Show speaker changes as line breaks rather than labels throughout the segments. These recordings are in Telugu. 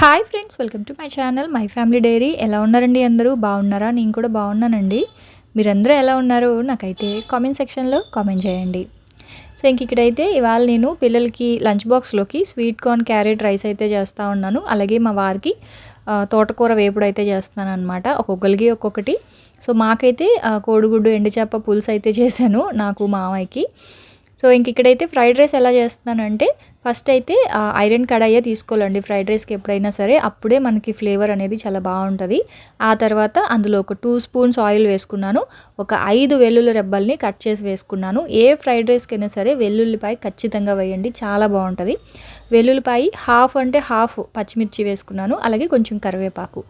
Hi friends welcome to my channel my family diary ఎలా ఉన్నారండి అందరూ? బాగున్నారా? నేను కూడా బాగున్నానండి. మీరందరూ ఎలా ఉన్నారు? నాకైతే కామెంట్ సెక్షన్లో కామెంట్ చేయండి. సో ఇంక ఇక్కడైతే ఇవాళ నేను పిల్లలకి లంచ్ బాక్స్లోకి స్వీట్ కార్న్ క్యారెట్ రైస్ అయితే చేస్తూ ఉన్నాను. అలాగే మా వారికి తోటకూర వేపుడు అయితే చేస్తున్నాను అనమాట ఒక్కొక్కరికి ఒక్కొక్కటి. సో మాకైతే కోడిగుడ్డు ఎండుచేప పులుసు అయితే చేశాను నాకు మామయ్యకి. సో ఇంక ఇక్కడైతే ఫ్రైడ్ రైస్ ఎలా చేస్తున్నానంటే ఫస్ట్ అయితే ఐరన్ కడాయే తీసుకోవాలండి. ఫ్రైడ్ రైస్కి ఎప్పుడైనా సరే అప్పుడే మనకి ఫ్లేవర్ అనేది చాలా బాగుంటుంది. ఆ తర్వాత అందులో ఒక టూ స్పూన్స్ ఆయిల్ వేసుకున్నాను. ఒక ఐదు వెల్లుల్లి రెబ్బల్ని కట్ చేసి వేసుకున్నాను. ఏ ఫ్రైడ్ రైస్కి అయినా సరే వెల్లుల్లిపాయ ఖచ్చితంగా వేయండి. చాలా బాగుంటుంది. వెల్లుల్లిపాయ హాఫ్ అంటే హాఫ్ పచ్చిమిర్చి వేసుకున్నాను. అలాగే కొంచెం కరివేపాకు.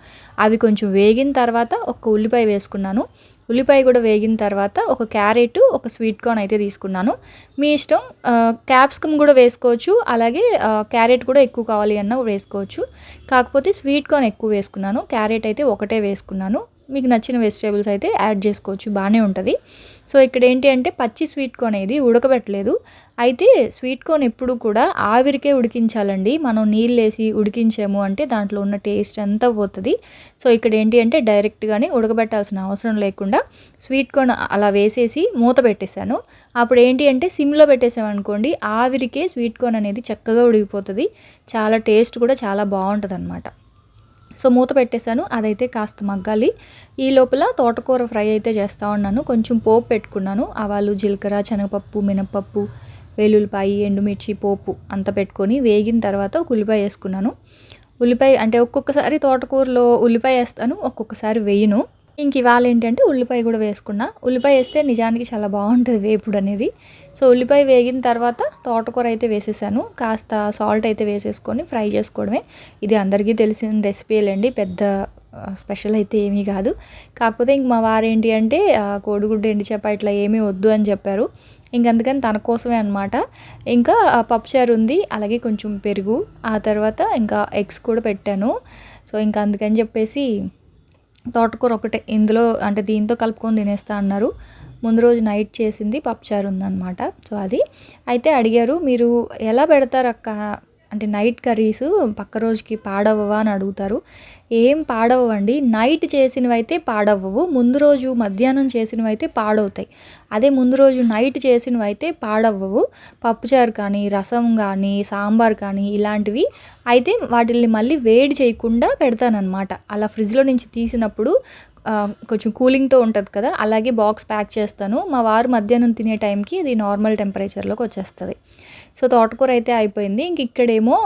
అవి కొంచెం వేగిన తర్వాత ఒక ఉల్లిపాయ వేసుకున్నాను. ఉల్లిపాయ కూడా వేగిన తర్వాత ఒక క్యారెట్ ఒక స్వీట్ కార్న్ అయితే తీసుకున్నాను. మీ ఇష్టం క్యాప్సికమ్ కూడా వేసుకోవచ్చు అలాగే క్యారెట్ కూడా ఎక్కువ కావాలి అన్న వేసుకోవచ్చు. కాకపోతే స్వీట్ కార్న్ ఎక్కువ వేసుకున్నాను క్యారెట్ అయితే ఒకటే వేసుకున్నాను. మీకు నచ్చిన వెజిటేబుల్స్ అయితే యాడ్ చేసుకోవచ్చు బాగానే ఉంటుంది. సో ఇక్కడ ఏంటి అంటే పచ్చి స్వీట్ కార్న్ అనేది ఉడకబెట్టలేదు. అయితే స్వీట్ కార్న్ ఎప్పుడు కూడా ఆవిరికే ఉడికించాలండి. మనం నీళ్ళు వేసి ఉడికించాము అంటే దాంట్లో ఉన్న టేస్ట్ అంతా పోతుంది. సో ఇక్కడ ఏంటి అంటే డైరెక్ట్గానే ఉడకబెట్టాల్సిన అవసరం లేకుండా స్వీట్ కార్న్ అలా వేసేసి మూత పెట్టేశాను. అప్పుడు ఏంటి అంటే సిమ్లో పెట్టేసామనుకోండి ఆవిరికే స్వీట్ కార్న్ అనేది చక్కగా ఉడికిపోతుంది. చాలా టేస్ట్ కూడా చాలా బాగుంటుంది అనమాట సో మూత పెట్టేశాను. అదైతే కాస్త మగ్గాలి. ఈ లోపల తోటకూర ఫ్రై అయితే చేస్తూ ఉన్నాను. కొంచెం పోపు పెట్టుకున్నాను. ఆవాలు జీలకర్ర శనగపప్పు మినపప్పు వెల్లుల్లిపాయి ఎండుమిర్చి పోపు అంతా పెట్టుకొని వేగిన తర్వాత ఒక ఉల్లిపాయ వేసుకున్నాను. ఉల్లిపాయ అంటే ఒక్కొక్కసారి తోటకూరలో ఉల్లిపాయ వేస్తాను. ఒక్కొక్కసారి వేయను. ఇంక ఇవాళ ఏంటంటే ఉల్లిపాయ కూడా వేసుకున్నా. ఉల్లిపాయ వేస్తే నిజానికి చాలా బాగుంటుంది వేపుడు అనేది. సో ఉల్లిపాయ వేగిన తర్వాత తోటకూర అయితే వేసేసాను. కాస్త సాల్ట్ అయితే వేసేసుకొని ఫ్రై చేసుకోవడమే. ఇది అందరికీ తెలిసిన రెసిపీలండి. పెద్ద స్పెషల్ అయితే ఏమీ కాదు. కాకపోతే ఇంక మా వారు ఏంటి అంటే కోడిగుడ్డు ఎండి చెప్ప ఇట్లా ఏమీ వద్దు అని చెప్పారు. ఇంక అందుకని తన కోసమే అనమాట ఇంకా పప్పుచారు ఉంది. అలాగే కొంచెం పెరుగు. ఆ తర్వాత ఇంకా ఎగ్స్ కూడా పెట్టాను. సో ఇంకా అందుకని చెప్పేసి తోటకూర ఒకటే. ఇందులో అంటే దీంతో కలుపుకొని తినేస్తా అన్నారు. ముందు రోజు నైట్ చేసింది పప్పుచారు ఉందన్నమాట. సో అది. అయితే అడిగారు మీరు ఎలా పెడతారు అక్క అంటే నైట్ కర్రీస్ పక్క రోజుకి పాడవవా అని అడుగుతారు. ఏం పాడవండి నైట్ చేసినవి అయితే పాడవ్వవు ముందు రోజు మధ్యాహ్నం చేసినవి అయితే పాడవుతాయి. అదే ముందు రోజు నైట్ చేసినవి అయితే పాడవ్వవు. పప్పుచారు కానీ రసం కానీ సాంబార్ కానీ ఇలాంటివి అయితే వాటిల్ని మళ్ళీ వేడి చేయకుండా పెడతానమాట అలా ఫ్రిడ్జ్లో నుంచి తీసినప్పుడు కొంచెం కూలింగ్తో ఉంటుంది కదా అలాగే బాక్స్ ప్యాక్ చేస్తాను. మా వారు మధ్యాహ్నం తినే టైంకి ఇది నార్మల్ టెంపరేచర్లోకి వచ్చేస్తుంది. సో తోటకూర అయితే అయిపోయింది. ఇంక ఇక్కడేమో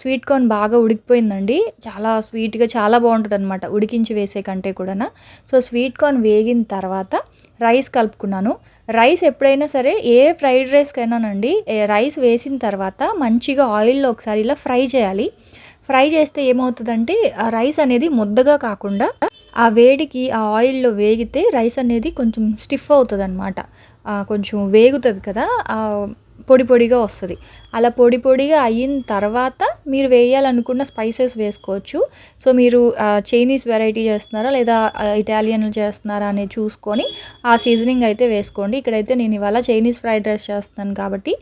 స్వీట్ కార్న్ బాగా ఉడికిపోయిందండి. చాలా స్వీట్గా చాలా బాగుంటుంది అనమాట ఉడికించి వేసే కంటే కూడా సో స్వీట్ కార్న్ వేగిన తర్వాత రైస్ కలుపుకున్నాను. రైస్ ఎప్పుడైనా సరే ఏ ఫ్రైడ్ రైస్కైనానండి రైస్ వేసిన తర్వాత మంచిగా ఆయిల్లో ఒకసారి ఇలా ఫ్రై చేయాలి. ఫ్రై చేస్తే ఏమవుతుందంటే రైస్ అనేది ముద్దగా కాకుండా ఆ వేడికి ఆ ఆయిల్లో వేగితే రైస్ అనేది కొంచెం స్టిఫ్ అవుతుంది అనమాట కొంచెం వేగుతుంది కదా ఆ పొడి పొడిగా వస్తుంది. అలా పొడి పొడిగా అయిన తర్వాత మీరు వేయాలనుకున్న స్పైసెస్ వేసుకోవచ్చు. సో మీరు చైనీస్ వెరైటీ చేస్తున్నారా లేదా ఇటాలియన్ చేస్తున్నారా అనేది చూసుకొని ఆ సీజనింగ్ అయితే వేసుకోండి. ఇక్కడైతే నేను ఇవాళ చైనీస్ ఫ్రైడ్ రైస్ చేస్తున్నాను కాబట్టి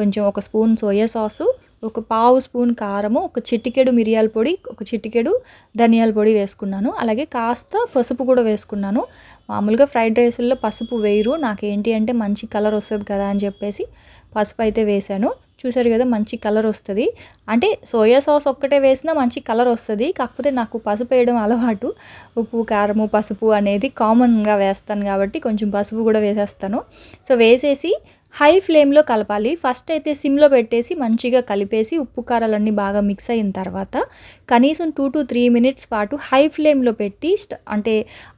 కొంచెం ఒక స్పూన్ సోయా సాసు ఒక పావు స్పూన్ కారము ఒక చిటికెడు మిరియాల పొడి ఒక చిటికెడు ధనియాల పొడి వేసుకున్నాను. అలాగే కాస్త పసుపు కూడా వేసుకున్నాను. మామూలుగా ఫ్రైడ్ రైస్లో పసుపు వేయరు. నాకేంటి అంటే మంచి కలర్ వస్తుంది కదా అని చెప్పేసి పసుపు అయితే వేశాను. చూసారు కదా మంచి కలర్ వస్తుంది. అంటే సోయా సాస్ ఒక్కటే వేసినా మంచి కలర్ వస్తుంది. కాకపోతే నాకు పసుపు వేయడం అలవాటు. ఉప్పు కారము పసుపు అనేది కామన్గా వేస్తాను కాబట్టి కొంచెం పసుపు కూడా వేసేస్తాను. సో వేసేసి హై ఫ్లేమ్లో కలపాలి. ఫస్ట్ అయితే సిమ్లో పెట్టేసి మంచిగా కలిపేసి ఉప్పు కారాలన్నీ బాగా మిక్స్ అయిన తర్వాత కనీసం టూ టు త్రీ మినిట్స్ పాటు హై ఫ్లేమ్లో పెట్టి స్ట- అంటే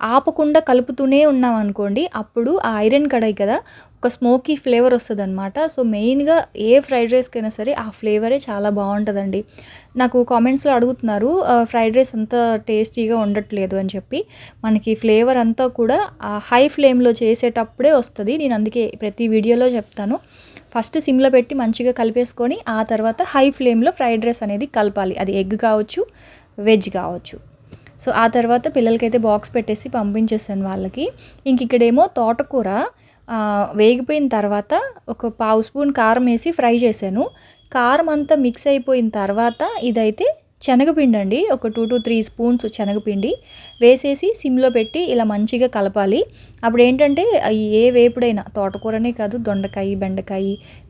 ఆపకుండా కలుపుతూనే ఉన్నాం అనుకోండి అప్పుడు ఆ ఐరన్ కడాయి కదా ఒక స్మోకీ ఫ్లేవర్ వస్తుంది అనమాట సో మెయిన్గా ఏ ఫ్రైడ్ రైస్కైనా సరే ఆ ఫ్లేవరే చాలా బాగుంటుందండి నాకు కామెంట్స్లో అడుగుతున్నారు ఫ్రైడ్ రైస్ అంత టేస్టీగా ఉండట్లేదు అని చెప్పి. మనకి ఫ్లేవర్ అంతా కూడా ఆ హై ఫ్లేమ్లో చేసేటప్పుడే వస్తుంది. నేను అందుకే ప్రతి వీడియోలో చెప్తాను. ఫస్ట్ సిమ్లో పెట్టి మంచిగా కలిపేసుకొని ఆ తర్వాత హై ఫ్లేమ్లో ఫ్రైడ్ రైస్ అనేది కలపాలి. అది ఎగ్ కావచ్చు వెజ్ కావచ్చు. సో ఆ తర్వాత పిల్లలకైతే బాక్స్ పెట్టేసి పంపించేసాను వాళ్ళకి. ఇంక ఇక్కడేమో తోటకూర వేగిపోయిన తర్వాత ఒక పావు స్పూన్ కారం వేసి ఫ్రై చేశాను. కారం అంతా మిక్స్ అయిపోయిన తర్వాత ఇదైతే శనగపిండి అండి. ఒక టూ టు త్రీ స్పూన్స్ శనగపిండి వేసేసి సిమ్లో పెట్టి ఇలా మంచిగా కలపాలి. అప్పుడు ఏంటంటే అవి ఏ వేపుడైనా తోటకూరనే కాదు దొండకాయ బెండకాయ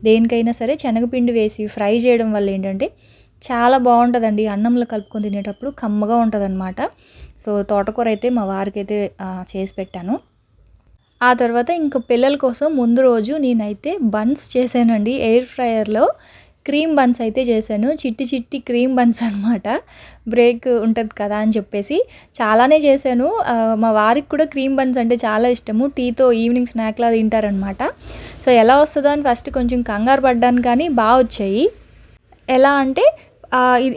దేనికైనా సరే శనగపిండి వేసి ఫ్రై చేయడం వల్ల ఏంటంటే చాలా బాగుంటుందండి. అన్నంలో కలుపుకొని తినేటప్పుడు కమ్మగా ఉంటుంది సో తోటకూర అయితే మా వారికి అయితే చేసి పెట్టాను. ఆ తర్వాత ఇంకా పిల్లల కోసం ముందు రోజు నేనైతే బన్స్ చేశానండి. ఎయిర్ ఫ్రైయర్లో క్రీమ్ బన్స్ అయితే చేశాను. చిట్టి చిట్టి క్రీమ్ బన్స్ అనమాట బ్రేక్ ఉంటుంది కదా అని చెప్పేసి చాలానే చేశాను. మా వారికి కూడా క్రీమ్ బన్స్ అంటే చాలా ఇష్టము. టీతో ఈవినింగ్ స్నాక్లా తింటారనమాట సో ఎలా వస్తుందో అని ఫస్ట్ కొంచెం కంగారు పడ్డాను కానీ బాగా వచ్చాయి. ఎలా అంటే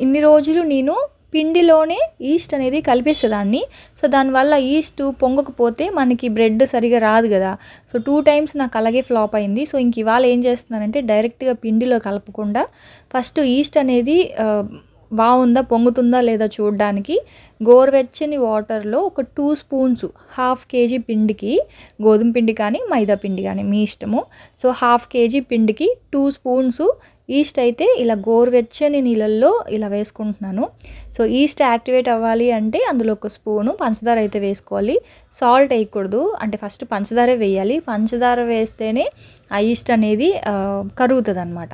ఇన్ని రోజులు నేను పిండిలోనే ఈస్ట్ అనేది కలిపేసేదాన్ని. సో దానివల్ల ఈస్ట్ పొంగకపోతే మనకి బ్రెడ్ సరిగా రాదు కదా. సో టూ టైమ్స్ నాకు అలాగే ఫ్లాప్ అయింది. సో ఇంక ఇవాళ ఏం చేస్తున్నానంటే డైరెక్ట్గా పిండిలో కలపకుండా ఫస్ట్ ఈస్ట్ అనేది బాగుందా పొంగుతుందా లేదా చూడడానికి గోరువెచ్చని వాటర్లో ఒక టూ స్పూన్స్ హాఫ్ కేజీ పిండికి గోధుమ పిండి కానీ మైదా పిండి కానీ మీ ఇష్టము. సో హాఫ్ కేజీ పిండికి టూ స్పూన్స్ ఈస్ట్ అయితే ఇలా గోరువెచ్చని నీళ్ళల్లో ఇలా వేసుకుంటున్నాను. సో ఈస్ట్ యాక్టివేట్ అవ్వాలి అంటే అందులో ఒక స్పూను పంచదార అయితే వేసుకోవాలి. సాల్ట్ వేయకూడదు. అంటే ఫస్ట్ పంచదారే వేయాలి. పంచదార వేస్తేనే ఆ ఈస్ట్ అనేది కరుగుతుంది అనమాట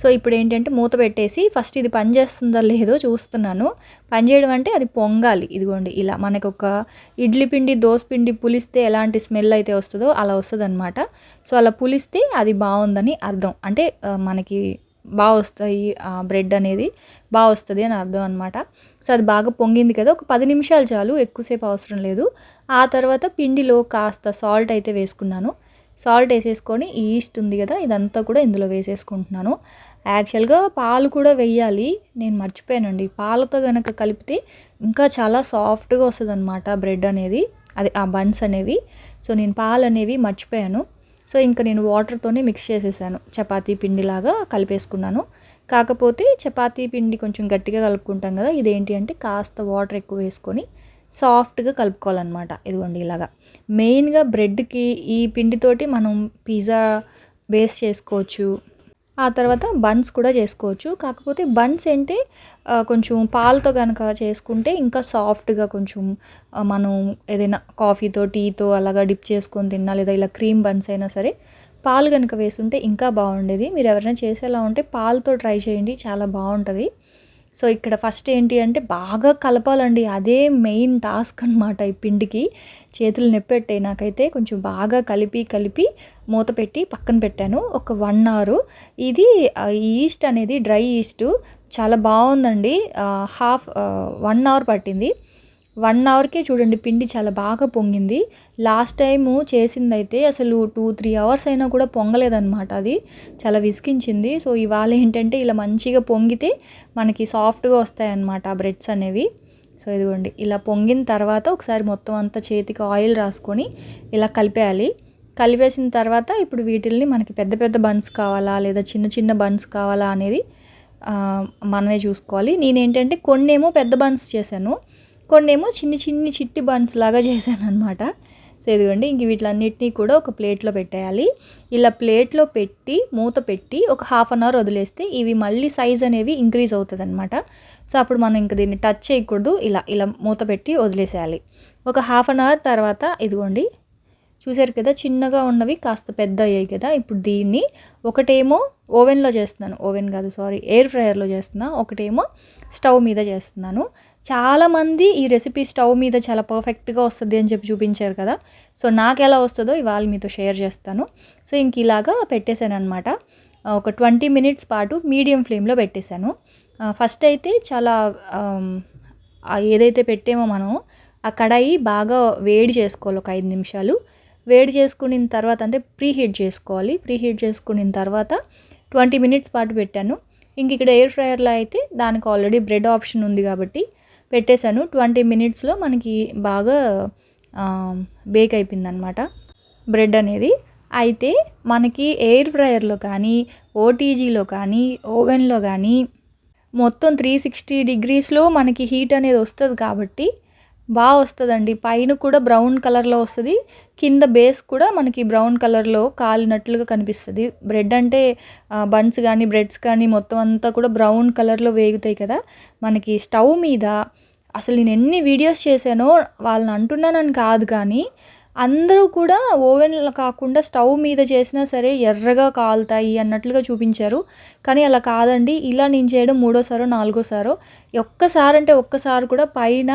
సో ఇప్పుడు ఏంటంటే మూత పెట్టేసి ఫస్ట్ ఇది పనిచేస్తుందో లేదో చూస్తున్నాను. పనిచేయడం అంటే అది పొంగాలి. ఇదిగోండి ఇలా మనకు ఒక ఇడ్లీ పిండి దోశ పిండి పులిస్తే ఎలాంటి స్మెల్ అయితే వస్తుందో అలా వస్తుంది అనమాట సో అలా పులిస్తే అది బాగుందని అర్థం. అంటే మనకి బాగా వస్తాయి బ్రెడ్ అనేది బాగా వస్తుంది అని అర్థం అనమాట సో అది బాగా పొంగింది కదా ఒక పది నిమిషాలు చాలు ఎక్కువసేపు అవసరం లేదు. ఆ తర్వాత పిండిలో కాస్త సాల్ట్ అయితే వేసుకున్నాను. సాల్ట్ వేసేసుకొని ఈస్ట్ ఉంది కదా ఇదంతా కూడా ఇందులో వేసేసుకుంటున్నాను. యాక్చువల్గా పాలు కూడా వెయ్యాలి నేను మర్చిపోయానండి. పాలతో కనుక కలిపితే ఇంకా చాలా సాఫ్ట్గా వస్తుంది అనమాట బ్రెడ్ అనేది అది ఆ బన్స్ అనేవి. సో నేను పాలు అనేవి మర్చిపోయాను. సో ఇంకా నేను వాటర్తోనే మిక్స్ చేసేసాను. చపాతీ పిండిలాగా కలిపేసుకున్నాను. కాకపోతే చపాతీ పిండి కొంచెం గట్టిగా కలుపుకుంటాం కదా ఇదేంటి అంటే కాస్త వాటర్ ఎక్కువ వేసుకొని సాఫ్ట్గా కలుపుకోవాలన్నమాట. ఇదిగోండి ఇలాగా. మెయిన్గా బ్రెడ్కి ఈ పిండితోటి మనం పిజ్జా బేస్ చేసుకోవచ్చు. ఆ తర్వాత బన్స్ కూడా చేసుకోవచ్చు. కాకపోతే బన్స్ ఏంటి కొంచెం పాలతో కనుక చేసుకుంటే ఇంకా సాఫ్ట్గా కొంచెం మనం ఏదైనా కాఫీతో టీతో అలాగా డిప్ చేసుకొని తిన్నా లేదా ఇలా క్రీమ్ బన్స్ అయినా సరే పాలు కనుక వేసుంటే ఇంకా బాగుండేది. మీరు ఎవరైనా చేసేలా ఉంటే పాలతో ట్రై చేయండి చాలా బాగుంటుంది. సో ఇక్కడ ఫస్ట్ ఏంటి అంటే బాగా కలపాలండి. అదే మెయిన్ టాస్క్ అనమాట ఈ పిండికి. చేతులు నొప్పెట్టాయి. నాకైతే కొంచెం బాగా కలిపి కలిపి మూత పెట్టి పక్కన పెట్టాను. ఒక వన్ అవర్. ఇది ఈస్ట్ అనేది డ్రై ఈస్ట్. చాలా బాగుందండి. హాఫ్ వన్ అవర్ పట్టింది. వన్ అవర్కే చూడండి పిండి చాలా బాగా పొంగింది. లాస్ట్ టైము చేసిందైతే అసలు టూ త్రీ అవర్స్ అయినా కూడా పొంగలేదన్నమాట అది. చాలా విసిగించింది. సో ఇవాళ ఏంటంటే ఇలా మంచిగా పొంగితే మనకి సాఫ్ట్గా వస్తాయన్నమాట ఆ బ్రెడ్స్ అనేవి. సో ఇదిగోండి ఇలా పొంగిన తర్వాత ఒకసారి మొత్తం అంతా చేతికి ఆయిల్ రాసుకొని ఇలా కలిపేయాలి. కలిపేసిన తర్వాత ఇప్పుడు వీటిల్ని మనకి పెద్ద పెద్ద బన్స్ కావాలా లేదా చిన్న చిన్న బన్స్ కావాలా అనేది మనమే చూసుకోవాలి. నేనేంటంటే కొన్నేమో పెద్ద బన్స్ చేశాను. కొన్నేమో చిన్ని చిన్ని చిట్టి బన్స్ లాగా చేశాను అనమాట సో ఇదిగోండి ఇంక వీటిలన్నిటినీ కూడా ఒక ప్లేట్లో పెట్టేయాలి. ఇలా ప్లేట్లో పెట్టి మూత పెట్టి ఒక హాఫ్ అన్ అవర్ వదిలేస్తే ఇవి మళ్ళీ సైజ్ అనేవి ఇంక్రీజ్ అవుతుంది అనమాట సో అప్పుడు మనం ఇంక దీన్ని టచ్ చేయకూడదు. ఇలా ఇలా మూత పెట్టి వదిలేసేయాలి. ఒక హాఫ్ అన్ అవర్ తర్వాత ఇదిగోండి చూసారు కదా చిన్నగా ఉన్నవి కాస్త పెద్ద అయ్యాయి కదా. ఇప్పుడు దీన్ని ఒకటేమో ఓవెన్లో చేస్తున్నాను. ఓవెన్ కాదు సారీ ఎయిర్ ఫ్రయర్లో చేస్తున్నా. ఒకటేమో స్టవ్ మీద చేస్తున్నాను. చాలామంది ఈ రెసిపీ స్టవ్ మీద చాలా పర్ఫెక్ట్గా వస్తుంది అని చెప్పి చూపించారు కదా. సో నాకు ఎలా వస్తుందో ఇవాళ మీతో షేర్ చేస్తాను. సో ఇంక ఇలాగా పెట్టేశాను అనమాట ఒక ట్వంటీ మినిట్స్ పాటు మీడియం ఫ్లేమ్లో పెట్టేశాను. ఫస్ట్ అయితే చాలా ఏదైతే పెట్టామో మనం ఆ కడాయి బాగా వేడి చేసుకోవాలి ఒక ఐదు నిమిషాలు. వేడి చేసుకున్న తర్వాత అంటే ప్రీ హీట్ చేసుకోవాలి. ప్రీ హీట్ చేసుకున్న తర్వాత ట్వంటీ మినిట్స్ పాటు పెట్టాను. ఇంక ఇక్కడ ఎయిర్ ఫ్రైయర్లో అయితే దానికి ఆల్రెడీ బ్రెడ్ ఆప్షన్ ఉంది కాబట్టి పెట్టేశాను. ట్వంటీ మినిట్స్లో మనకి బాగా బేక్ అయిపోయింది అనమాట బ్రెడ్ అనేది. అయితే మనకి ఎయిర్ ఫ్రైయర్లో కానీ ఓటీజీలో కానీ ఓవెన్లో కానీ మొత్తం త్రీ సిక్స్టీ డిగ్రీస్లో మనకి హీట్ అనేది వస్తుంది కాబట్టి బాగా వస్తుందండి. పైన కూడా బ్రౌన్ కలర్లో వస్తుంది. కింద బేస్ కూడా మనకి బ్రౌన్ కలర్లో కాలినట్లుగా కనిపిస్తుంది. బ్రెడ్ అంటే బన్స్ కానీ బ్రెడ్స్ కానీ మొత్తం అంతా కూడా బ్రౌన్ కలర్లో వేగుతాయి కదా. మనకి స్టవ్ మీద అసలు నేను ఎన్ని వీడియోస్ చేశానో వాళ్ళని అంటున్నానని కాదు కానీ అందరూ కూడా ఓవెన్లో కాకుండా స్టవ్ మీద చేసినా సరే ఎర్రగా కాలుతాయి అన్నట్లుగా చూపించారు. కానీ అలా కాదండి. ఇలా నేను చేయడం మూడోసారో నాలుగోసారో. ఒక్కసారంటే ఒక్కసారి కూడా పైన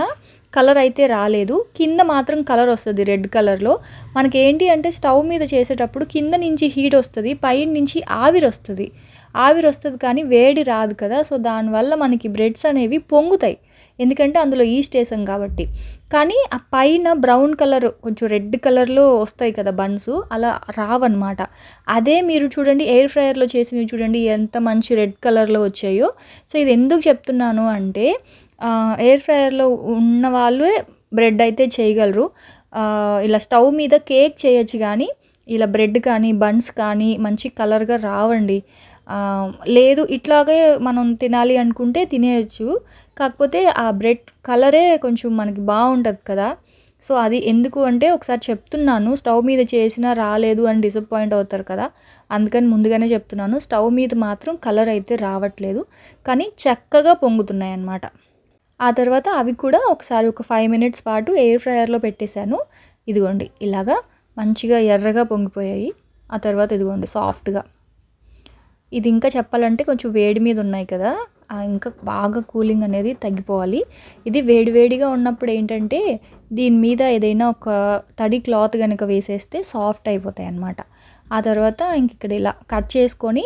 కలర్ అయితే రాలేదు. కింద మాత్రం కలర్ వస్తుంది రెడ్ కలర్లో. మనకి ఏంటి అంటే స్టవ్ మీద చేసేటప్పుడు కింద నుంచి హీట్ వస్తుంది పైన నుంచి ఆవిరి వస్తుంది. ఆవిరి వస్తుంది కానీ వేడి రాదు కదా సో దానివల్ల మనకి బ్రెడ్స్ అనేవి పొంగుతాయి. ఎందుకంటే అందులో ఈస్ట్ వేసాం కాబట్టి. కానీ ఆ పైన బ్రౌన్ కలర్ కొంచెం రెడ్ కలర్లో వస్తాయి కదా బన్స్ అలా రావన్నమాట. అదే మీరు చూడండి ఎయిర్ ఫ్రయర్లో చేసినవి చూడండి ఎంత మంచి రెడ్ కలర్లో వచ్చాయో. సో ఇది ఎందుకు చెప్తున్నాను అంటే ఎయిర్ ఫ్రైయర్లో ఉన్న వాళ్ళే బ్రెడ్ అయితే చేయగలరు. ఇలా స్టవ్ మీద కేక్ చేయొచ్చు కానీ ఇలా బ్రెడ్ కానీ బన్స్ కానీ మంచి కలర్గా రావండి. లేదు ఇట్లాగే మనం తినాలి అనుకుంటే తినేయచ్చు. కాకపోతే ఆ బ్రెడ్ కలరే కొంచెం మనకి బాగుంటుంది కదా. సో అది ఎందుకు అంటే ఒకసారి చెప్తున్నాను స్టవ్ మీద చేసినా రాలేదు అని డిసప్పాయింట్ అవుతారు కదా. అందుకని ముందుగానే చెప్తున్నాను స్టవ్ మీద మాత్రం కలర్ అయితే రావట్లేదు. కానీ చక్కగా పొంగుతున్నాయి అన్నమాట ఆ తర్వాత అవి కూడా ఒకసారి ఒక ఫైవ్ మినిట్స్ పాటు ఎయిర్ ఫ్రయర్లో పెట్టేశాను. ఇదిగోండి ఇలాగా మంచిగా ఎర్రగా పొంగిపోయాయి. ఆ తర్వాత ఇదిగోండి సాఫ్ట్గా ఇది ఇంకా చెప్పాలంటే కొంచెం వేడి మీద ఉన్నాయి కదా ఇంకా బాగా కూలింగ్ అనేది తగ్గిపోవాలి. ఇది వేడివేడిగా ఉన్నప్పుడు ఏంటంటే దీని మీద ఏదైనా ఒక తడి క్లాత్ కనుక వేసేస్తే సాఫ్ట్ అయిపోతాయి అన్నమాట. ఆ తర్వాత ఇంక ఇక్కడ ఇలా కట్ చేసుకొని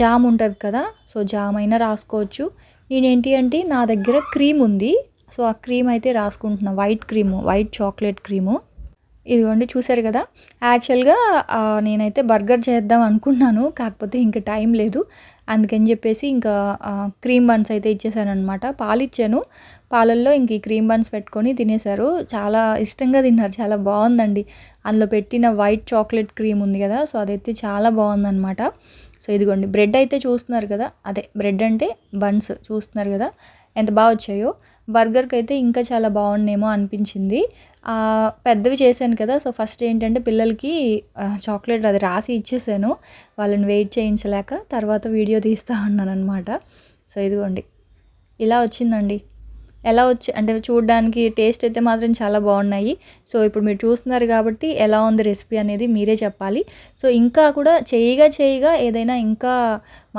జామ్ ఉంటుంది కదా సో జామ్ అయినా రాసుకోవచ్చు. నేనేంటి అంటే నా దగ్గర క్రీమ్ ఉంది. సో ఆ క్రీమ్ అయితే రాసుకుంటున్నా. White cream white chocolate cream ఇదిగోండి చూసారు కదా? యాక్చువల్గా నేనైతే బర్గర్ చేద్దాం అనుకున్నాను. కాకపోతే ఇంకా టైం లేదు. అందుకని చెప్పేసి ఇంకా క్రీమ్ బన్స్ అయితే ఇచ్చేసాను అనమాట పాలు ఇచ్చాను. పాలల్లో ఇంక ఈ క్రీమ్ బన్స్ పెట్టుకొని తినేశారు. చాలా ఇష్టంగా తిన్నారు. చాలా బాగుందండి. అందులో పెట్టిన వైట్ చాక్లెట్ క్రీమ్ ఉంది కదా? సో అదైతే చాలా బాగుందన్నమాట. సో ఇదిగోండి బ్రెడ్ అయితే చూస్తున్నారు కదా? అదే బ్రెడ్ అంటే బన్స్ చూస్తున్నారు కదా? ఎంత బాగా వచ్చాయో. బర్గర్కి అయితే ఇంకా చాలా బాగుండేమో అనిపించింది. పెద్దవి చేశాను కదా సో ఫస్ట్ ఏంటంటే పిల్లలకి చాక్లెట్ అది రాసి ఇచ్చేసాను. వాళ్ళని వెయిట్ చేయించలేక తర్వాత వీడియో తీస్తూ ఉన్నాను అనమాట సో ఇదిగోండి ఇలా వచ్చిందండి. ఎలా వచ్చి అంటే చూడడానికి టేస్ట్ అయితే మాత్రం చాలా బాగున్నాయి. సో ఇప్పుడు మీరు చూస్తున్నారు కాబట్టి ఎలా ఉంది రెసిపీ అనేది మీరే చెప్పాలి. సో ఇంకా కూడా చేయిగా చేయిగా ఏదైనా ఇంకా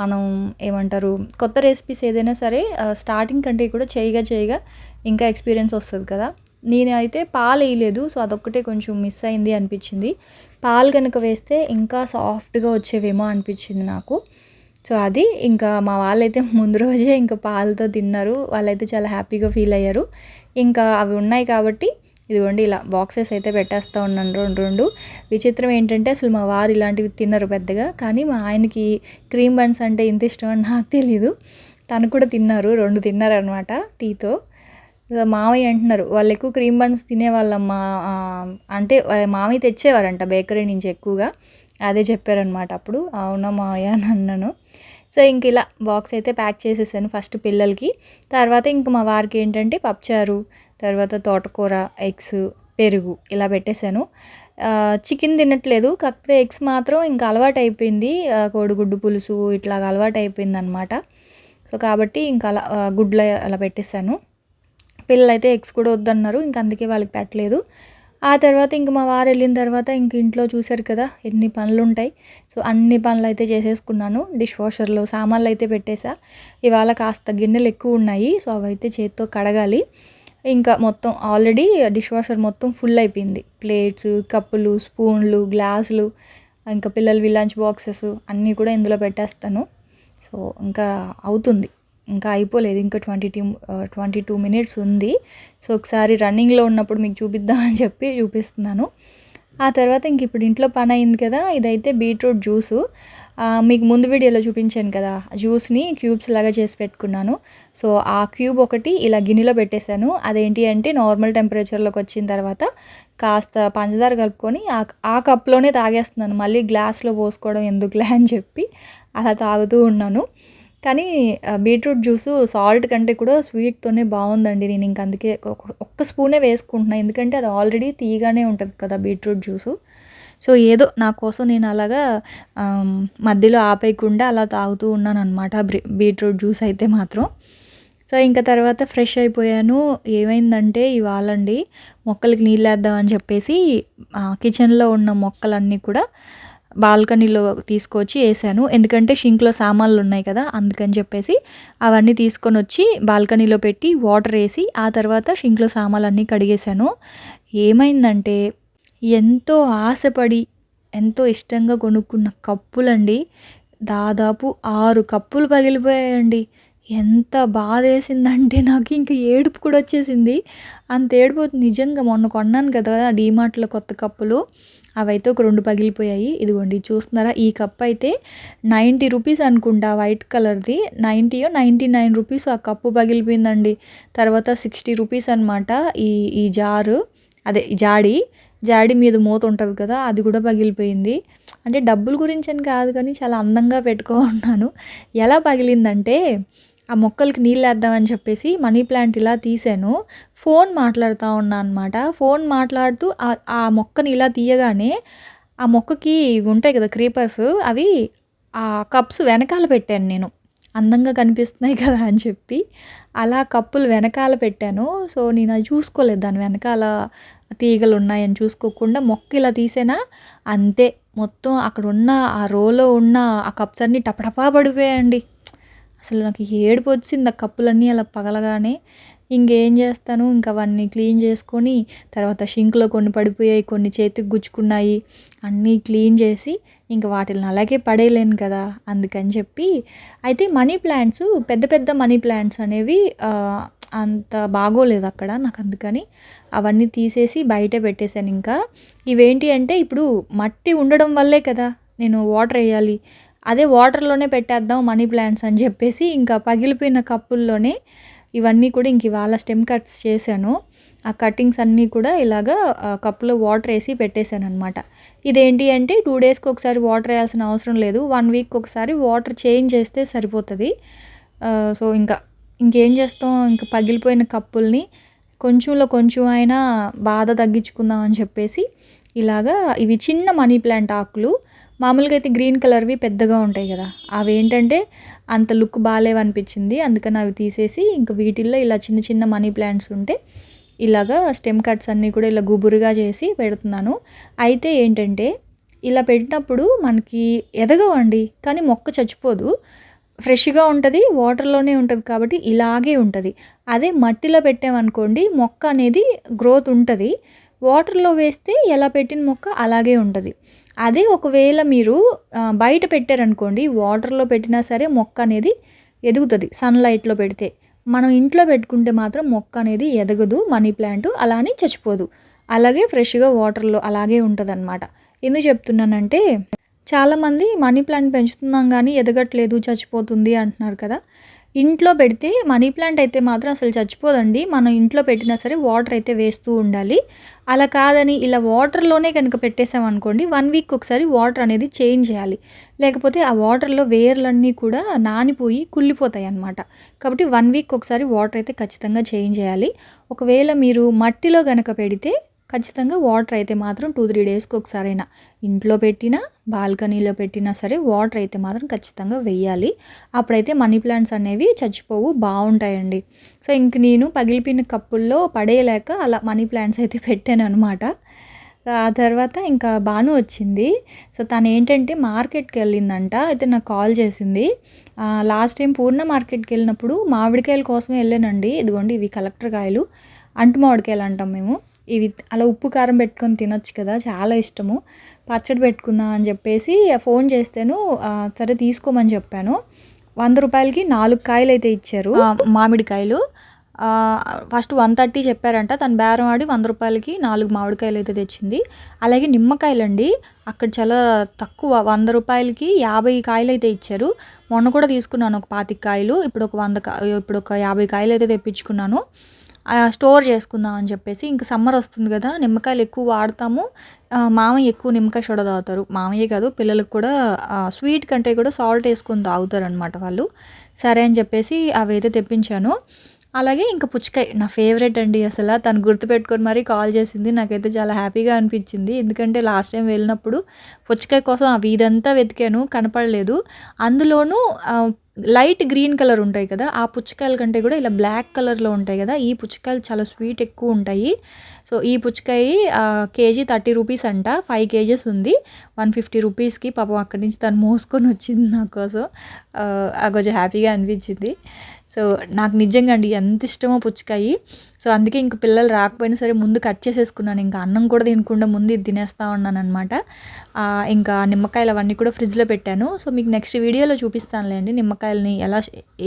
మనం ఏమంటారు కొత్త రెసిపీస్ ఏదైనా సరే స్టార్టింగ్ కంటే కూడా చేయిగా చేయగా ఇంకా ఎక్స్పీరియన్స్ వస్తుంది కదా. నేను అయితే పాలు వేయలేదు సో అదొక్కటే కొంచెం మిస్ అయింది అనిపించింది. పాలు కనుక వేస్తే ఇంకా సాఫ్ట్గా వచ్చేవేమో అనిపించింది నాకు. సో అది ఇంకా మా వాళ్ళైతే ముందు రోజే ఇంకా పాలతో తిన్నారు. వాళ్ళైతే చాలా హ్యాపీగా ఫీల్ అయ్యారు. ఇంకా అవి ఉన్నాయి కాబట్టి ఇదిగోండి ఇలా బాక్సెస్ అయితే పెట్టేస్తూ ఉన్నాను రెండు రెండు. విచిత్రం ఏంటంటే అసలు మా వారు ఇలాంటివి తిన్నారు పెద్దగా. కానీ మా ఆయనకి క్రీమ్ బన్స్ అంటే ఇంత ఇష్టం అని నాకు తెలీదు. తను కూడా తిన్నారు రెండు తిన్నారనమాట టీతో. మామయ్య అంటున్నారు వాళ్ళు ఎక్కువ క్రీమ్ బన్స్ తినేవాళ్ళమ్మా అంటే మామయ్య తెచ్చేవారంట బేకరీ నుంచి ఎక్కువగా. అదే చెప్పారనమాట అప్పుడు. అవునా మావయ్య అని అన్నాను. సో ఇంక ఇలా బాక్స్ అయితే ప్యాక్ చేసేసాను ఫస్ట్ పిల్లలకి. తర్వాత ఇంక మా వారికి ఏంటంటే పప్పుచారు తర్వాత తోటకూర ఎగ్స్ పెరుగు ఇలా పెట్టేశాను. చికెన్ తినట్లేదు కాకపోతే ఎగ్స్ మాత్రం ఇంకా అలవాటు అయిపోయింది. కోడిగుడ్డు పులుసు ఇట్లా అలవాటు అయిపోయింది అనమాట సో కాబట్టి ఇంకా అలా గుడ్లు అలా పెట్టేశాను. పిల్లలు అయితే ఎగ్స్ కూడా వద్దన్నారు ఇంక అందుకే వాళ్ళకి పెట్టలేదు. ఆ తర్వాత ఇంక మా వారు వెళ్ళిన తర్వాత ఇంక ఇంట్లో చూశారు కదా ఎన్ని పనులు ఉంటాయి సో అన్ని పనులు అయితే చేసేసుకున్నాను. డిష్ వాషర్లో సామాన్లు అయితే పెట్టేసా. ఇవాళ కాస్త గిన్నెలు ఎక్కువ ఉన్నాయి సో అవైతే చేత్తో కడగాలి. ఇంకా మొత్తం ఆల్రెడీ డిష్ వాషర్ మొత్తం ఫుల్ అయిపోయింది ప్లేట్స్ కప్పులు స్పూన్లు గ్లాసులు ఇంకా పిల్లలు లంచ్ బాక్సెస్ అన్నీ కూడా ఇందులో పెట్టేస్తాను. సో ఇంకా అవుతుంది. ఇంకా అయిపోలేదు. ఇంకా twenty two twenty two minutes ఉంది. సో ఒకసారి రన్నింగ్లో ఉన్నప్పుడు మీకు చూపిద్దామని చెప్పి చూపిస్తున్నాను. ఆ తర్వాత ఇంక ఇప్పుడు ఇంట్లో పని అయింది కదా ఇదైతే బీట్రూట్ జ్యూసు. మీకు ముందు వీడియోలో చూపించాను కదా జ్యూస్ని క్యూబ్స్ లాగా చేసి పెట్టుకున్నాను. సో ఆ క్యూబ్ ఒకటి ఇలా గిన్నెలో పెట్టేశాను. అదేంటి అంటే నార్మల్ టెంపరేచర్లోకి వచ్చిన తర్వాత కాస్త పంచదార కలుపుకొని ఆ ఆ కప్లోనే తాగేస్తున్నాను. మళ్ళీ గ్లాస్లో పోసుకోవడం ఎందుకులే అని చెప్పి అలా తాగుతూ ఉన్నాను. కానీ బీట్రూట్ జ్యూసు సాల్ట్ కంటే కూడా స్వీట్తోనే బాగుందండి నేను ఇంక అందుకే ఒక్క స్పూనే వేసుకుంటున్నాను ఎందుకంటే అది ఆల్రెడీ తీయగానే ఉంటుంది కదా బీట్రూట్ జ్యూసు. సో ఏదో నా కోసం నేను అలాగా మధ్యలో ఆపేయకుండా అలా తాగుతూ ఉన్నాను అనమాట బీట్రూట్ జ్యూస్ అయితే మాత్రం. సో ఇంకా తర్వాత ఫ్రెష్ అయిపోయాను. ఏమైందంటే ఇవాళండి మొక్కలకి నీళ్ళు వేద్దామని చెప్పేసి కిచెన్లో ఉన్న మొక్కలన్నీ కూడా బాల్కనీలో తీసుకొచ్చి వేసాను. ఎందుకంటే షింక్లో సామాన్లు ఉన్నాయి కదా అందుకని చెప్పేసి అవన్నీ తీసుకొని వచ్చి బాల్కనీలో పెట్టి వాటర్ వేసి ఆ తర్వాత షింక్లో సామాన్లన్నీ కడిగేశాను. ఏమైందంటే ఎంతో ఆశపడి ఎంతో ఇష్టంగా కొనుక్కున్న కప్పులండి. దాదాపు ఆరు కప్పులు పగిలిపోయాయండి. ఎంత బాధ వేసిందంటే నాకు ఇంకా ఏడుపు కూడా వచ్చేసింది. అంత ఏడుపు నిజంగా మొన్న కొన్నాను కదా డీమార్ట్లో కొత్త కప్పులు. అవైతే ఒక రెండు పగిలిపోయాయి. ఇదిగోండి చూస్తున్నారా? ఈ కప్ అయితే నైంటీ రూపీస్ అనుకుంటా వైట్ కలర్ది. నైంటీయో నైంటీ నైన్ రూపీస్ ఆ కప్పు పగిలిపోయిందండి. తర్వాత సిక్స్టీ రూపీస్ అనమాట ఈ ఈ జారు. అదే జాడి. జాడి మీద మూత ఉంటుంది కదా అది కూడా పగిలిపోయింది. అంటే డబ్బుల గురించి అని కాదు కానీ చాలా అందంగా పెట్టుకో ఉన్నాను ఎలా పగిలిందంటే ఆ మొక్కలకి నీళ్ళు వేద్దామని చెప్పేసి మనీ ప్లాంట్ ఇలా తీసాను ఫోన్ మాట్లాడుతూ ఉన్నా అనమాట ఫోన్ మాట్లాడుతూ ఆ- మొక్కని ఇలా తీయగానే ఆ మొక్కకి ఉంటాయి కదా క్రీపర్స్ అవి ఆ కప్స్ వెనకాల పెట్టాను నేను. అందంగా కనిపిస్తున్నాయి కదా అని చెప్పి అలా కప్పులు వెనకాల పెట్టాను. సో నేను అది చూసుకోలేదు. దాని వెనకాల తీగలు ఉన్నాయని చూసుకోకుండా మొక్క ఇలా తీసేనా? అంతే. మొత్తం అక్కడ ఉన్న ఆ రోలో ఉన్న ఆ కప్స్ అన్నీ టపటపా పడిపోయాయండి. అసలు నాకు ఏడుపు వచ్చింది ఆ కప్పులన్నీ అలా పగలగానే. ఇంకేం చేస్తాను? ఇంకా అవన్నీ క్లీన్ చేసుకొని తర్వాత షింక్లో కొన్ని పడిపోయాయి కొన్ని చేతికి గుచ్చుకున్నాయి అన్నీ క్లీన్ చేసి ఇంకా వాటిని అలాగే పడేయలేను కదా అందుకని చెప్పి. అయితే మనీ ప్లాంట్స్ పెద్ద పెద్ద మనీ ప్లాంట్స్ అనేవి అంత బాగోలేదు అక్కడ నాకు అందుకని. అవన్నీ తీసేసి బయట పెట్టేశాను ఇంకా. ఇవేంటి అంటే ఇప్పుడు మట్టి ఉండడం వల్లే కదా నేను వాటర్ వేయాలి. అదే వాటర్లోనే పెట్టేద్దాం మనీ ప్లాంట్స్ అని చెప్పేసి ఇంకా పగిలిపోయిన కప్పుల్లోనే ఇవన్నీ కూడా ఇంక ఇవాళ స్టెమ్ కట్స్ చేశాను. ఆ కటింగ్స్ అన్నీ కూడా ఇలాగా కప్పులో వాటర్ వేసి పెట్టేశాను అనమాట ఇదేంటి అంటే టూ డేస్కి ఒకసారి వాటర్ వేయాల్సిన అవసరం లేదు. వన్ వీక్ ఒకసారి వాటర్ చేంజ్ చేస్తే సరిపోతుంది. సో ఇంకా ఇంకేం చేస్తాం? ఇంకా పగిలిపోయిన కప్పుల్ని కొంచెంలో కొంచెం అయినా బాధ తగ్గించుకుందాం అని చెప్పేసి ఇలాగా ఇవి చిన్న మనీ ప్లాంట్ ఆకులు. మామూలుగా అయితే గ్రీన్ కలర్వి పెద్దగా ఉంటాయి కదా. అవి ఏంటంటే అంత లుక్ బాగాలేవనిపించింది అందుకని అవి తీసేసి ఇంకా వీటిల్లో ఇలా చిన్న చిన్న మనీ ప్లాంట్స్ ఉంటే ఇలాగా స్టెమ్ కట్స్ అన్నీ కూడా ఇలా గుబురుగా చేసి పెడుతున్నాను. అయితే ఏంటంటే ఇలా పెట్టినప్పుడు మనకి ఎదగవండి కానీ మొక్క చచ్చిపోదు. ఫ్రెష్గా ఉంటుంది వాటర్లోనే ఉంటుంది కాబట్టి ఇలాగే ఉంటుంది. అదే మట్టిలో పెట్టామనుకోండి మొక్క అనేది గ్రోత్ ఉంటుంది. వాటర్లో వేస్తే ఎలా పెట్టిన మొక్క అలాగే ఉంటుంది. అదే ఒకవేళ మీరు బయట పెట్టారనుకోండి వాటర్లో పెట్టినా సరే మొక్క అనేది ఎదుగుతుంది సన్లైట్లో పెడితే. మనం ఇంట్లో పెట్టుకుంటే మాత్రం మొక్క అనేది ఎదగదు మనీ ప్లాంట్ అలానే చచ్చిపోదు. అలాగే ఫ్రెష్గా వాటర్లో అలాగే ఉంటుంది అనమాట ఎందుకు చెప్తున్నానంటే చాలామంది మనీ ప్లాంట్ పెంచుతున్నాం కానీ ఎదగట్లేదు చచ్చిపోతుంది అంటున్నారు కదా. ఇంట్లో పెడితే మనీ ప్లాంట్ అయితే మాత్రం అసలు చచ్చిపోదండి. మనం ఇంట్లో పెట్టినా సరే వాటర్ అయితే వేస్తూ ఉండాలి. అలా కాదని ఇలా వాటర్లోనే కనుక పెట్టేసామనుకోండి వన్ వీక్ ఒకసారి వాటర్ అనేది చేంజ్ చేయాలి. లేకపోతే ఆ వాటర్లో వేర్లన్నీ కూడా నానిపోయి కుళ్ళిపోతాయి అన్నమాట. కాబట్టి వన్ వీక్ ఒకసారి వాటర్ అయితే ఖచ్చితంగా చేంజ్ చేయాలి. ఒకవేళ మీరు మట్టిలో కనుక పెడితే ఖచ్చితంగా వాటర్ అయితే మాత్రం టూ త్రీ డేస్కి ఒకసారైనా ఇంట్లో పెట్టినా బాల్కనీలో పెట్టినా సరే వాటర్ అయితే మాత్రం ఖచ్చితంగా వెయ్యాలి అప్పుడైతే మనీ ప్లాంట్స్ అనేవి చచ్చిపోవు బాగుంటాయండి. సో ఇంక నేను పగిలిపోయిన కప్పుల్లో పడేయలేక అలా మనీ ప్లాంట్స్ అయితే పెట్టాను అనమాట ఆ తర్వాత ఇంకా బాను వచ్చింది. సో తను ఏంటంటే మార్కెట్కి వెళ్ళిందంట అయితే నాకు కాల్ చేసింది. లాస్ట్ టైం పూర్ణ మార్కెట్కి వెళ్ళినప్పుడు మామిడికాయల కోసమే వెళ్ళానండి. ఇదిగోండి ఇవి కలెక్టర్ కాయలు. అంటు మామిడికాయలు అంటాం మేము. ఇవి అలా ఉప్పు కారం పెట్టుకొని తినొచ్చు కదా చాలా ఇష్టము. పచ్చడి పెట్టుకుందాం అని చెప్పేసి ఫోన్ చేస్తేను సరే తీసుకోమని చెప్పాను. వంద రూపాయలకి నాలుగు కాయలు అయితే ఇచ్చారు. మామిడికాయలు. ఫస్ట్ వన్ థర్టీ చెప్పారంట తను బేరం ఆడి వంద రూపాయలకి నాలుగు మామిడికాయలు అయితే తెచ్చింది. అలాగే నిమ్మకాయలు అండి అక్కడ చాలా తక్కువ వంద రూపాయలకి యాభై కాయలు అయితే ఇచ్చారు. మొన్న కూడా తీసుకున్నాను ఒక పాతిక కాయలు ఇప్పుడు ఒక వంద ఇప్పుడు ఒక యాభై కాయలు అయితే తెప్పించుకున్నాను. స్టోర్ చేసుకుందాం అని చెప్పేసి ఇంక సమ్మర్ వస్తుంది కదా నిమ్మకాయలు ఎక్కువ వాడతాము. మామయ్య ఎక్కువ నిమ్మకాయ సోడా తాగుతారు. మామయ్య కాదు పిల్లలకు కూడా స్వీట్ కంటే కూడా సాల్ట్ వేసుకొని తాగుతారు అనమాట వాళ్ళు. సరే అని చెప్పేసి అవి అయితే తెప్పించాను. అలాగే ఇంకా పుచ్చకాయ నా ఫేవరెట్ అండి అసలు. తను గుర్తుపెట్టుకొని మరీ కాల్ చేసింది. నాకైతే చాలా హ్యాపీగా అనిపించింది. ఎందుకంటే లాస్ట్ టైం వెళ్ళినప్పుడు పుచ్చకాయ కోసం ఆ వీధంతా వెతికాను కనపడలేదు. అందులోనూ లైట్ గ్రీన్ కలర్ ఉంటాయి కదా ఆ పుచ్చకాయల కంటే కూడా ఇలా బ్లాక్ కలర్లో ఉంటాయి కదా ఈ పుచ్చకాయలు చాలా స్వీట్ ఎక్కువ ఉంటాయి. సో ఈ పుచ్చకాయ కేజీ థర్టీ రూపీస్ అంట. ఫైవ్ కేజెస్ ఉంది. వన్ ఫిఫ్టీ రూపీస్కి పాపం అక్కడి నుంచి తను మోసుకొని వచ్చింది నా కోసం. ఆ కొంచెం హ్యాపీగా అనిపించింది. సో నాకు నిజంగా అండి ఎంత ఇష్టమో పుచ్చకాయి. సో అందుకే ఇంక పిల్లలు రాకపోయినా సరే ముందు కట్ చేసేసుకున్నాను. ఇంకా అన్నం కూడా తినకుండా ముందు ఇది తినేస్తా ఉన్నాను అనమాట ఇంకా నిమ్మకాయలు అవన్నీ కూడా ఫ్రిడ్జ్లో పెట్టాను. సో మీకు నెక్స్ట్ వీడియోలో చూపిస్తానులేండి నిమ్మకాయలని ఎలా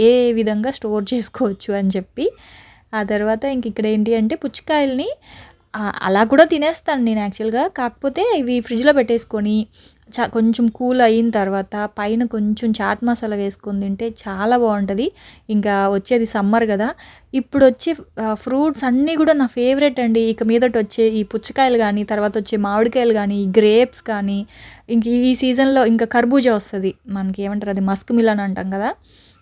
ఏ విధంగా స్టోర్ చేసుకోవచ్చు అని చెప్పి. ఆ తర్వాత ఇంక ఇక్కడ ఏంటి అంటే పుచ్చకాయల్ని అలా కూడా తినేస్తాను నేను యాక్చువల్గా. కాకపోతే ఇవి ఫ్రిడ్జ్లో పెట్టేసుకొని చా కొంచెం కూల్ అయిన తర్వాత పైన కొంచెం చాట్ మసాలా వేసుకొని తింటే చాలా బాగుంటుంది. ఇంకా వచ్చేది సమ్మర్ కదా. ఇప్పుడు వచ్చే ఫ్రూట్స్ అన్నీ కూడా నా ఫేవరెట్ అండి. ఇక మీదట వచ్చే ఈ పుచ్చకాయలు కానీ తర్వాత వచ్చే మామిడికాయలు కానీ గ్రేప్స్ కానీ ఇంక ఈ సీజన్లో ఇంకా కర్బూజా వస్తుంది. మనకి ఏమంటారు అది మస్క్ మిలన్ అంటాం కదా.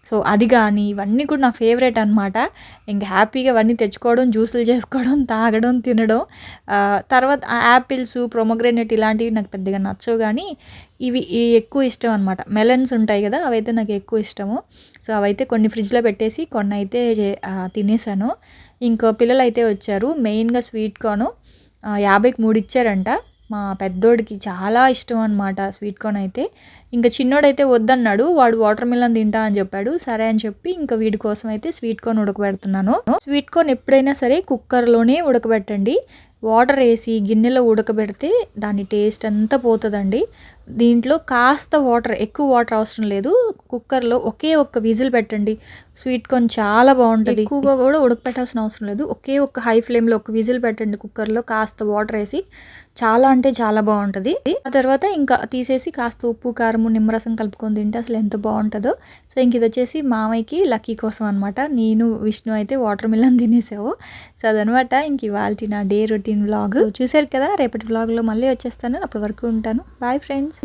సో అది కానీ ఇవన్నీ కూడా నా ఫేవరెట్ అనమాట ఇంకా హ్యాపీగా అవన్నీ తెచ్చుకోవడం జ్యూసులు చేసుకోవడం తాగడం తినడం. ఆ, తర్వాత యాపిల్స్ ప్రొమోగ్రెనేట్ ఇలాంటివి నాకు పెద్దగా నచ్చవు కానీ ఇవి ఈ ఎక్కువ ఇష్టం అనమాట మెలన్స్ ఉంటాయి కదా అవైతే నాకు ఎక్కువ ఇష్టము. సో అవైతే కొన్ని ఫ్రిడ్జ్లో పెట్టేసి కొన్ని అయితే చే- తినేసాను. ఇంకో పిల్లలు అయితే వచ్చారు మెయిన్గా స్వీట్ కార్న్ యాభైకి మూడు ఇచ్చారంట. మా పెద్దోడికి చాలా ఇష్టం అనమాట స్వీట్ కార్న్ అయితే. ఇంకా చిన్నోడైతే వద్దన్నాడు వాడు వాటర్ మిలన్ తింటా అని చెప్పాడు. సరే అని చెప్పి ఇంకా వీడి కోసం అయితే స్వీట్ కార్న్ ఉడకబెడుతున్నాను. స్వీట్ కార్న్ ఎప్పుడైనా సరే కుక్కర్లోనే ఉడకబెట్టండి. వాటర్ వేసి గిన్నెలో ఉడకబెడితే దాని టేస్ట్ అంతా పోతుందండి. దీంట్లో కాస్త వాటర్ ఎక్కువ వాటర్ అవసరం లేదు. కుక్కర్లో ఒకే ఒక్క విజిల్ పెట్టండి. స్వీట్ కార్న్ చాలా బాగుంటుంది. ఎక్కువగా కూడా ఉడకపెట్టాల్సిన అవసరం లేదు. ఒకే ఒక్క హై ఫ్లేమ్లో ఒక విజిల్ పెట్టండి కుక్కర్లో. కాస్త వాటర్ వేసి చాలా అంటే చాలా బాగుంటుంది. ఆ తర్వాత ఇంకా తీసేసి కాస్త ఉప్పు కారము నిమ్మరసం కలుపుకొని తింటే అసలు ఎంత బాగుంటుందో. సో ఇంక ఇది వచ్చేసి మామయ్యకి లక్కీ కోసం అనమాట నేను విష్ణు అయితే వాటర్ మిలన్ తినేసావు. సో అదనమాట ఇంక ఇవాళ నా డే రొటీన్ వ్లాగ్. చూసారు కదా రేపటి వ్లాగ్లో మళ్ళీ వచ్చేస్తాను. అప్పటి వరకు ఉంటాను. Bye friends.